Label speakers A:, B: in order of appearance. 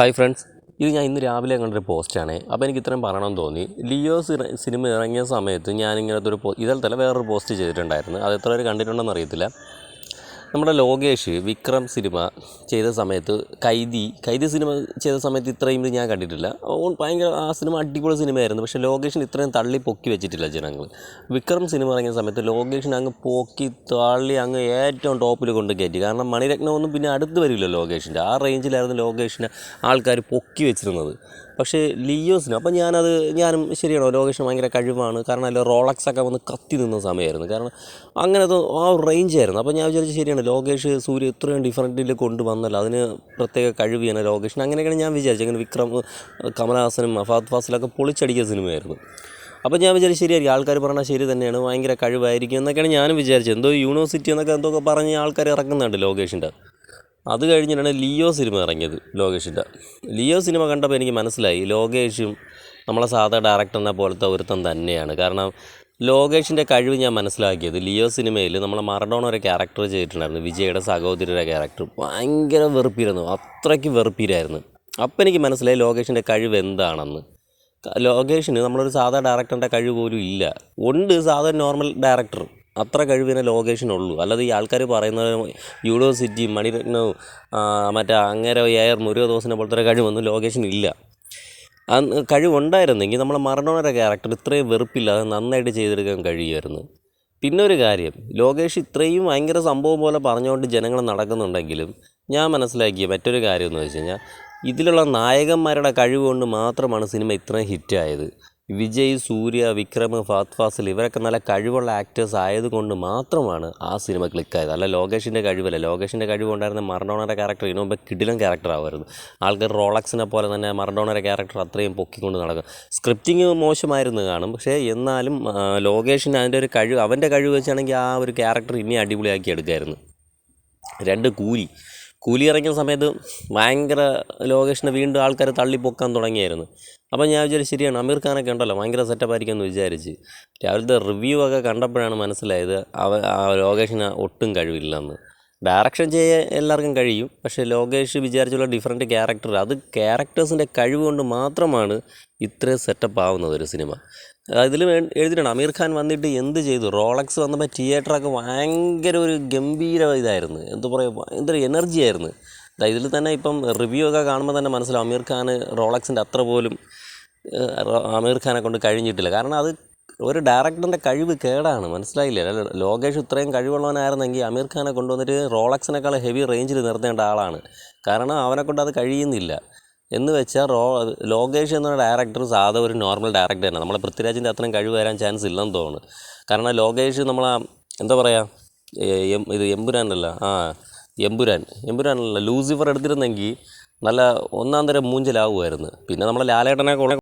A: Hi friends ഇത് ഞാൻ ഇന്ന് രാവിലെ കണ്ടൊരു പോസ്റ്റാണ്. അപ്പോൾ എനിക്ക് ഇത്രയും പറയണമെന്ന് തോന്നി. ലിയോ സിനിമ ഇറങ്ങിയ സമയത്ത് ഞാൻ ഇങ്ങനത്തെ ഒരു പോ ഇതിൽ തന്നെ വേറൊരു പോസ്റ്റ് ചെയ്തിട്ടുണ്ടായിരുന്നു. അത് എത്ര പേര് കണ്ടിട്ടുണ്ടെന്ന് അറിയത്തില്ല. നമ്മുടെ ലോകേഷ് വിക്രം സിനിമ ചെയ്ത സമയത്ത് കൈദി കൈദി സിനിമ ചെയ്ത സമയത്ത് ഇത്രയും ഇത് ഞാൻ കണ്ടിട്ടില്ല. ഓൺ ഭയങ്കര ആ സിനിമ അടിപൊളി സിനിമയായിരുന്നു. പക്ഷേ ലോകേഷിന് ഇത്രയും തള്ളി പൊക്കി വെച്ചിട്ടില്ല ജനങ്ങൾ വിക്രം സിനിമ ഇറങ്ങിയ സമയത്ത് ലോകേഷിന് അങ്ങ് പൊക്കി തള്ളി അങ്ങ് ഏറ്റവും ടോപ്പിൽ കൊണ്ട് കയറ്റി കാരണം മണിരത്നമൊന്നും പിന്നെ അടുത്ത് വരില്ല ലോകേഷിന്റെ. ആ റേഞ്ചിലായിരുന്നു ലോകേഷിനെ ആൾക്കാർ പൊക്കി വെച്ചിരുന്നത്. പക്ഷേ ലിയോസിന് അപ്പോൾ ഞാനത് ഞാനും ശരിയാണോ? ലോകേഷൻ ഭയങ്കര കഴിവാണ്. കാരണം അല്ല റോളക്സ് ഒക്കെ വന്ന് കത്തി നിന്ന സമയമായിരുന്നു. കാരണം അങ്ങനത്തെ ആ ഒരു റേഞ്ചായിരുന്നു അപ്പോൾ ഞാൻ വിചാരിച്ചു ശരിയാണ് ലോകേഷ് സൂര്യ ഇത്രയും ഡിഫറന്റിൽ കൊണ്ടുവന്നല്ലോ. അതിന് പ്രത്യേക കഴിവ് ചെയ്യണം ലോകേഷിന്. അങ്ങനെയൊക്കെയാണ് ഞാൻ വിചാരിച്ചത്. അങ്ങനെ വിക്രം കമലഹാസനും അഫാദ് ഫാസിലൊക്കെ പൊളിച്ചടിക്കുന്ന സിനിമയായിരുന്നു. അപ്പോൾ ഞാൻ വിചാരിച്ചു ശരിയായിരിക്കും. ആൾക്കാർ പറഞ്ഞാൽ ശരി തന്നെയാണ്. ഭയങ്കര കഴിവായിരിക്കും എന്നൊക്കെയാണ് ഞാനും വിചാരിച്ചത്. എന്തോ യൂണിവേഴ്സിറ്റി എന്നൊക്കെ എന്തൊക്കെ പറഞ്ഞ് ആൾക്കാർ ഇറക്കുന്നുണ്ട് ലോകേഷിന്റെ. അത് കഴിഞ്ഞിട്ടാണ് ലിയോ സിനിമ ഇറങ്ങിയത് ലോകേഷിന്റെ. ലിയോ സിനിമ കണ്ടപ്പോൾ എനിക്ക് മനസ്സിലായി ലോകേഷും നമ്മളെ സാധാ ഡയറക്ടറിനെ പോലത്തെ ഒരുത്തൻ തന്നെയാണ്. കാരണം ലോകേഷിന്റെ കഴിവ് ഞാൻ മനസ്സിലാക്കിയത് ലിയോ സിനിമയിൽ നമ്മളെ മറഡോണ ഒരു ക്യാരക്ടർ ചെയ്തിട്ടുണ്ടായിരുന്നു വിജയുടെ സഹോദരിയുടെ ക്യാരക്ടർ. ഭയങ്കര വെറുപ്പിരുന്നു അത്രയ്ക്ക് വെറുപ്പിരായിരുന്നു അപ്പം എനിക്ക് മനസ്സിലായി ലോകേഷിന്റെ കഴിവ് എന്താണെന്ന്. ലോകേഷിന് നമ്മളൊരു സാധാ ഡയറക്ടറിന്റെ കഴിവ് പോലും ഇല്ല. ഉണ്ട് സാധാ നോർമൽ ഡയറക്ടർ. അത്ര കഴിവിനെ ലോകേഷിനുള്ളൂ. അല്ലാതെ ഈ ആൾക്കാർ പറയുന്നത് യൂണിവേഴ്സിറ്റി മണിരത്നവും മറ്റേ അങ്ങേരോ എയർ മുരുകദോസിനെ പോലത്തെ കഴിവൊന്നും ലോകേഷിനില്ല. ആ കഴിവുണ്ടായിരുന്നെങ്കിൽ നമ്മൾ മറഡോണയുടെ ക്യാരക്ടർ ഇത്രയും വെറുപ്പില്ലാതെ നന്നായിട്ട് ചെയ്തെടുക്കാൻ കഴിയുമായിരുന്നു. പിന്നെ ഒരു കാര്യം. ലോകേഷ് ഇത്രയും ഭയങ്കര സംഭവം പോലെ പറഞ്ഞുകൊണ്ട് ജനങ്ങൾ നടക്കുന്നുണ്ടെങ്കിലും ഞാൻ മനസ്സിലാക്കിയ മറ്റൊരു കാര്യം എന്ന് വെച്ച് കഴിഞ്ഞാൽ ഇതിലുള്ള നായകന്മാരുടെ കഴിവ് കൊണ്ട് മാത്രമാണ് സിനിമ ഇത്രയും ഹിറ്റായത്. വിജയ് സൂര്യ വിക്രം ഫാത് ഫാസിൽ ഇവരൊക്കെ നല്ല കഴിവുള്ള ആക്ടേഴ്സ് ആയതുകൊണ്ട് മാത്രമാണ് ആ സിനിമ ക്ലിക്കായത് അല്ല ലോകേഷിന്റെ കഴിവല്ല? ലോകേഷിന്റെ കഴിവുണ്ടായിരുന്ന മറഡോണയുടെ ക്യാരക്ടർ ഇതിനു മുമ്പ് കിടിലം ക്യാരക്ടർ ആവുമായിരുന്നു ആൾക്കാർ റോളക്സിനെ പോലെ തന്നെ മറഡോണയുടെ ക്യാരക്ടർ അത്രയും പൊക്കിക്കൊണ്ട് നടക്കും. സ്ക്രിപ്റ്റിംഗ് മോശമായിരുന്നു കാണും. പക്ഷേ എന്നാലും ലോകേഷിന്റെ അതിന്റെ ഒരു കഴിവ് അവന്റെ കഴിവ് വെച്ചാണെങ്കിൽ ആ ഒരു ക്യാരക്ടർ ഇനി അടിപൊളിയാക്കി എടുക്കായിരുന്നു. രണ്ട് കൂലി കൂലി ഇറങ്ങിയ സമയത്ത് ഭയങ്കര ലോകേഷിനെ വീണ്ടും ആൾക്കാർ തള്ളിപ്പൊക്കാൻ തുടങ്ങിയായിരുന്നു. അപ്പോൾ ഞാൻ വിചാരിച്ചു ശരിയാണ് അമീർ ഖാനൊക്കെ ഉണ്ടല്ലോ ഭയങ്കര സെറ്റപ്പ് ആയിരിക്കും എന്ന് വിചാരിച്ച്. രാവിലത്തെ റിവ്യൂ ഒക്കെ കണ്ടപ്പോഴാണ് മനസ്സിലായത് അവ ആ ലോകേഷിന് ഒട്ടും കഴിവില്ലെന്ന്. ഡയറക്ഷൻ ചെയ്യാൻ എല്ലാവർക്കും കഴിയും പക്ഷേ ലോകേഷ് വിചാരിച്ചുള്ള ഡിഫറെന്റ് ക്യാരക്ടർ അത് ക്യാരക്ടേഴ്സിന്റെ കഴിവ് കൊണ്ട് മാത്രമാണ് ഇത്രയും സെറ്റപ്പ് ആവുന്നത് ഒരു സിനിമ ഇതിൽ എഴുതിയിട്ടുണ്ട്. അമീർ ഖാൻ വന്നിട്ട് എന്ത് ചെയ്തു? റോളക്സ് വന്നപ്പോൾ തിയേറ്ററൊക്കെ ഭയങ്കര ഒരു ഗംഭീര ഇതായിരുന്നു. എന്താ പറയുക ഭയങ്കര എനർജി ആയിരുന്നു. ഇതിൽ തന്നെ ഇപ്പം റിവ്യൂ ഒക്കെ കാണുമ്പോൾ തന്നെ മനസ്സിലാവും അമീർ ഖാൻ റോളക്സിന്റെ അത്ര പോലും അമീർ ഖാനെ കൊണ്ട് കഴിഞ്ഞിട്ടില്ല. കാരണം അത് ഒരു ഡയറക്ടറിന്റെ കഴിവ് കേടാണ്. മനസ്സിലായില്ലേ? ലോകേഷ് ഇത്രയും കഴിവുള്ളവനായിരുന്നെങ്കിൽ അമീർ ഖാനെ കൊണ്ടുവന്നിട്ട് റോളക്സിനേക്കാൾ ഹെവി റേഞ്ചിൽ നിർത്തേണ്ട ആളാണ്. കാരണം അവനെ കൊണ്ട് അത് കഴിയുന്നില്ല. എന്ന് വെച്ചാൽ റോ ലോകേഷ് എന്ന ഡയറക്ടർ സാധാ ഒരു നോർമൽ ഡയറക്ടർ തന്നെ. നമ്മളെ പൃഥ്വിരാജിന്റെ അത്രയും കഴിവ് വരാൻ ചാൻസ് ഇല്ലെന്ന് തോന്നുന്നു. കാരണം ലോകേഷ് നമ്മളാ എന്താ പറയുക ഇത് എമ്പുരാനല്ല ആ എമ്പുരാൻ. എമ്പുരാനല്ല ലൂസിഫർ എടുത്തിരുന്നെങ്കിൽ നല്ല ഒന്നാം തരം മൂഞ്ചലാവുമായിരുന്നു. പിന്നെ നമ്മളെ ലാലേട്ടനെ കൂടെ